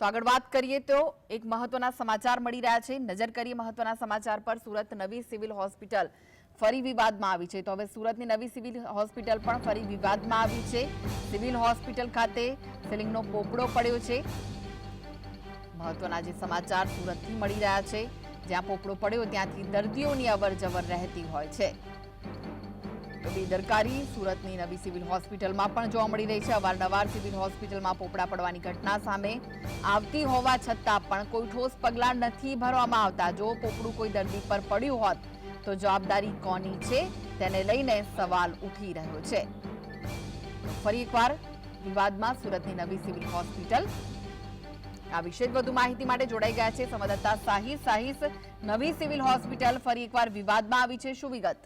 તો આગળ વાત કરીએ તો એક મહત્વના સમાચાર મળી રહ્યા છે. નજર કરીએ મહત્વના સમાચાર પર, સુરત નવી સિવિલ હોસ્પિટલ ફરી વિવાદમાં આવી છે. તો હવે સુરતની નવી સિવિલ હોસ્પિટલ પણ ફરી વિવાદમાં આવી છે. સિવિલ હોસ્પિટલ ખાતે સિલિંગનો પોપડો પડ્યો છે. મહત્વના જે સમાચાર સુરતથી મળી રહ્યા છે. જ્યાં પોપડો પડ્યો, ત્યાંથી દર્દીઓની અવર રહેતી હોય છે. બેદરકારી સુરતની નવી સિવિલ હોસ્પિટલમાં પણ જોવા મળી રહી છે. અવારનવાર સિવિલ હોસ્પિટલમાં પોપડા પડવાની ઘટના સામે આવતી હોવા છતાં પણ કોઈ ઠોસ પગલાં નથી ભરવામાં આવતા. જો પોપડું કોઈ દર્દી પર પડ્યું હોત, તો જવાબદારી કોની છે? તેને લઈને સવાલ ઉઠી રહ્યો છે. ફરી એકવાર વિવાદમાં સુરતની નવી સિવિલ હોસ્પિટલ આ વિશે વધુ માહિતી માટે જોડાઈ ગયા છે. સંવાદદાતા સાહિસ સાહિસ નવી સિવિલ હોસ્પિટલ ફરી એકવાર વિવાદમાં આવી છે. શું વિગત?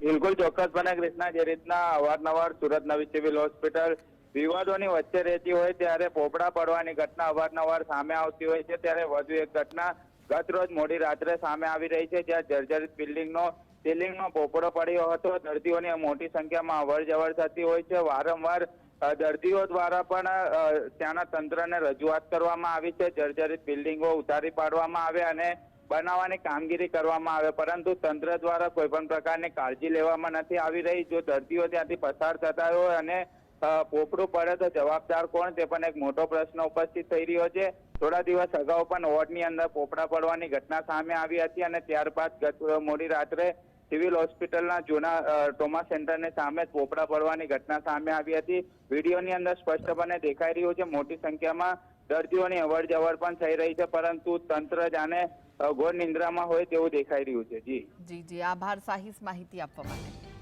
બિલકુલ ચોક્કસપણે કૃષ્ણા, જે રીતના અવારનવાર સુરત નવી સિવિલ હોસ્પિટલ વિવાદોની વચ્ચે રહેતી હોય ત્યારે પોપડા પડવાની ઘટના અવારનવાર સામે આવતી હોય છે, ત્યારે વધુ એક ઘટના ગત રોજ મોડી રાત્રે સામે આવી રહી છે, જ્યાં જર્જરિત બિલ્ડિંગનો સીલિંગનો પોપડો પડ્યો હતો. દર્દીઓની મોટી સંખ્યામાં અવર જવર થતી હોય છે. વારંવાર દર્દીઓ દ્વારા પણ ત્યાંના તંત્રને રજૂઆત કરવામાં આવી છે. જર્જરિત બિલ્ડિંગો ઉતારી પાડવામાં આવે અને બનાવવાની કામગીરી કરવામાં આવે, પરંતુ તંત્ર દ્વારા કોઈ પણ પ્રકારની કાળજી લેવામાં નથી આવી રહી. જો દર્દીઓ ત્યાંથી પસાર થતા હોય અને પોપડું પડે તો જવાબદાર કોણ? તે પણ એક મોટો પ્રશ્ન ઉપસ્થિત થઈ રહ્યો છે. થોડા દિવસ અગાઉ પણ વોર્ડની અંદર પોપડા પડવાની ઘટના સામે આવી હતી અને ત્યારબાદ ગત મોડી રાત્રે સિવિલ હોસ્પિટલના જૂના ટ્રોમા સેન્ટરની સામે પોપડા પડવાની ઘટના સામે આવી હતી. વિડીયોની અંદર સ્પષ્ટપણે દેખાઈ રહ્યું છે, મોટી સંખ્યામાં દર્દીઓની અવર જવર પણ થઈ રહી છે, પરંતુ તંત્ર જાણે ઘોર નિંદ્રામાં હોય તેવું દેખાઈ રહ્યું છે. જી. જી જી. આભાર, સાહિસ માહિતી આપવા માટે.